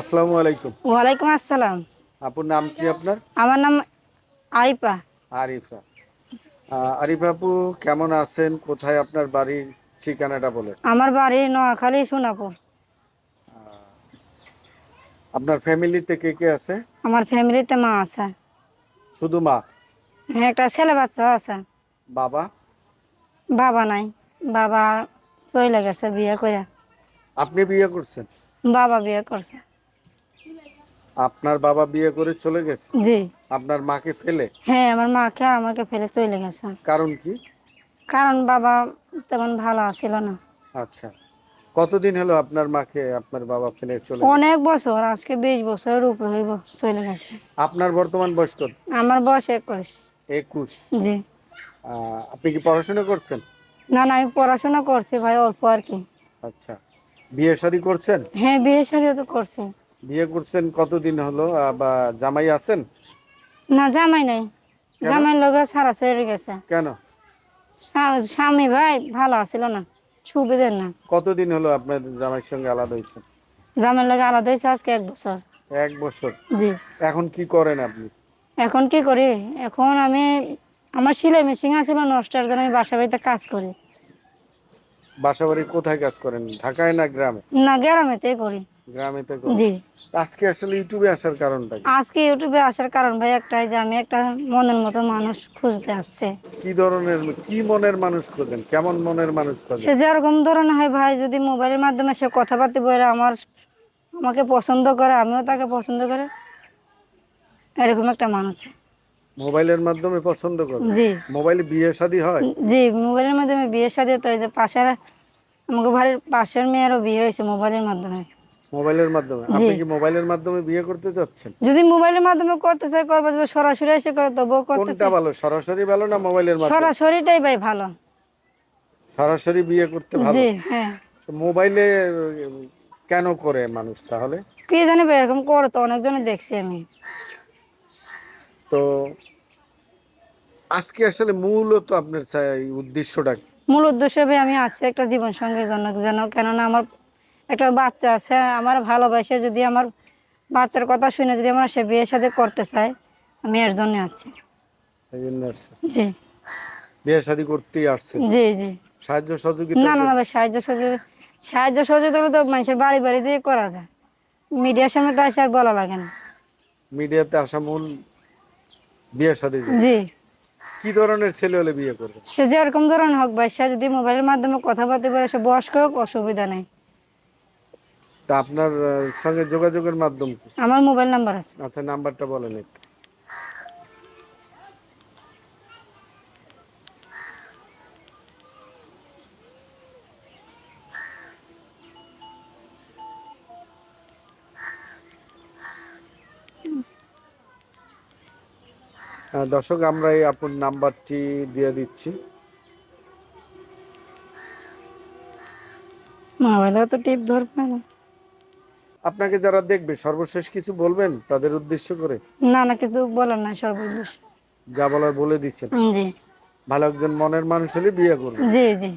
আসসালামু আলাইকুম। ওয়ালাইকুম আসসালাম। আপুর নাম কি আপনার? আমার নাম আরিফা। আরিফা। আরিফা আপু কেমন আছেন? কোথায় আপনার বাড়ির ঠিকানাটা বলেন। আমার বাড়ি নোয়াখালী সোনাপুর। আপনার ফ্যামিলিতে কে কে আছে? আমার ফ্যামিলিতে মা আছে। শুধু মা? হ্যাঁ একটা ছেলে বাচ্চা আছে। বাবা? বাবা নাই। বাবা চলে গেছে বিয়ে করে আপনি বিয়ে করছেন? বাবা বিয়ে করছে। আপনার বাবা বিয়ে করে চলে গেছে? জি। আপনার মাকে ফেলে? হ্যাঁ আমার মাকে আর আমাকে ফেলে চলে গেছে। কারণ কি? কারণ বাবা তেমন ভালো ছিল না। আচ্ছা। কতদিন হলো আপনার মাকে আপনার বাবা ফেলে চলে অনেক বছর আজকে বিশ বছরের উপরে হইব চলে গেছে। আপনার বর্তমান বয়স কত? আমার বয়স একুশ। একুশ। জি। আপনি কি পড়াশোনা করছেন? না না আমি পড়াশোনা করছি ভাই অল্প আর কি। আচ্ছা। বিয়ে শাদী করছেন? হ্যাঁ বিয়ে শাদী তো করছি। বিয়ে করছেন কতদিন হলো? বা জামাই আছেন? না জামাই নাই? জামাই লগে সারা সেরে গেছে। কেন? স্বামী ভাই ভালো আছিল না সুবিধে না। কতদিন হলো আপনার জামাইয়ের সঙ্গে আলাদা হয়েছেন? জামাই লগে আলাদা হয়েছে আজকে এক বছর। এক বছর? জি। এখন কি করেন আপনি? এখন কি করি? এখন আমি আমার সেলাই মেশিন আছিল নষ্টের জন্য আমি বাসা বাড়িতে কাজ করি। বাসা বাড়ি কোথায় কাজ করেন? ঢাকায় না গ্রামে? না গ্রামেতে করি। গ্রামেতে করেন? জি। আজকে আসলে ইউটিউবে আসার কারণটা কি? আজকে ইউটিউবে আসার কারণ ভাই একটাই যে আমি একটা মনের মতো মানুষ খুঁজতে আসছে। কি ধরনের কি মনের মানুষ খোঁজেন? কেমন মনের মানুষ সে যেরকম ধরনের হয় ভাই যদি মোবাইলের মাধ্যমে সে কথাবার্তা বলে আমার আমাকে পছন্দ করে আমিও তাকে পছন্দ করে এরকম একটা মানুষ মোবাইলের মাধ্যমে পছন্দ করেন জি। মোবাইলে বিয়ে শাদী হয়? জি মোবাইলের মাধ্যমে বিয়ে শাদী তো এই যে পাশের আমাকে বাড়ির পাশের মেয়েরও বিয়ে হয়েছে মোবাইলের মাধ্যমে। মোবাইলের মাধ্যমে। আপনি কি মোবাইলের মাধ্যমে বিয়ে করতে চাচ্ছেন? যদি মোবাইলের মাধ্যমে করতে চাই করব যদি সরাসরি এসে করে তবুও করতে কোনটা ভালো? সরাসরি ভালো না মোবাইলের মাধ্যমে? সরাসরিটাই ভাই ভালো। সরাসরি বিয়ে করতে ভালো? জি হ্যাঁ। মোবাইলে কেন করে মানুষ তাহলে? কি জানি ভাই এরকম করে তো অনেকজনে দেখছি আমি। তো আজকে আসলে মূলত আপনার উদ্দেশ্যটা মূল উদ্দেশ্য ভাই আমি আসছি একটা জীবন সঙ্গীর জন্য যেন কেননা আমার একটা বাচ্চা আছে আমার ভালোবাসে যদি আমার বাচ্চার কথা শুনে যদি আমার সে বিয়ের সাথে করতে চায় আমি এর জন্য আছি জি। বিয়ে শাদী করতেই আসছে? জি জি। সাহায্য সহযোগিতা না না না সাহায্য সহযোগিতা সাহায্য সহযোগিতা তো মানুষের বাড়ি বাড়ি যেয়ে করা যায়। মিডিয়ার সামনে তো আর বলা লাগে না। মিডিয়াতে আসা মূল বিয়ে শাদী জি। কি ধরনের ছেলে হলে বিয়ে করবে? সে যে এরকম ধরনের হোক ভাই সে যদি মোবাইলের মাধ্যমে কথাবার্তা বলে সে বয়স্ক হোক অসুবিধা নেই। তা আপনার সঙ্গে যোগাযোগের মাধ্যম কি? আমার মোবাইল নাম্বার আছে। আচ্ছা নাম্বারটা বলেন একটু। হ্যাঁ, দর্শক আমরা এই আপন নাম্বারটি দিয়ে দিচ্ছি। মোবাইলে তো টিপ ধরবে না। আপনাকে যারা দেখবে সর্বশেষ কিছু বলবেন তাদের উদ্দেশ্য করে? না না কিছু বলেন না সর্বশেষ। যা বলার বলে দিচ্ছেন। জি। ভালো একজন মনের মানুষ হলে বিয়ে করবে জি জি।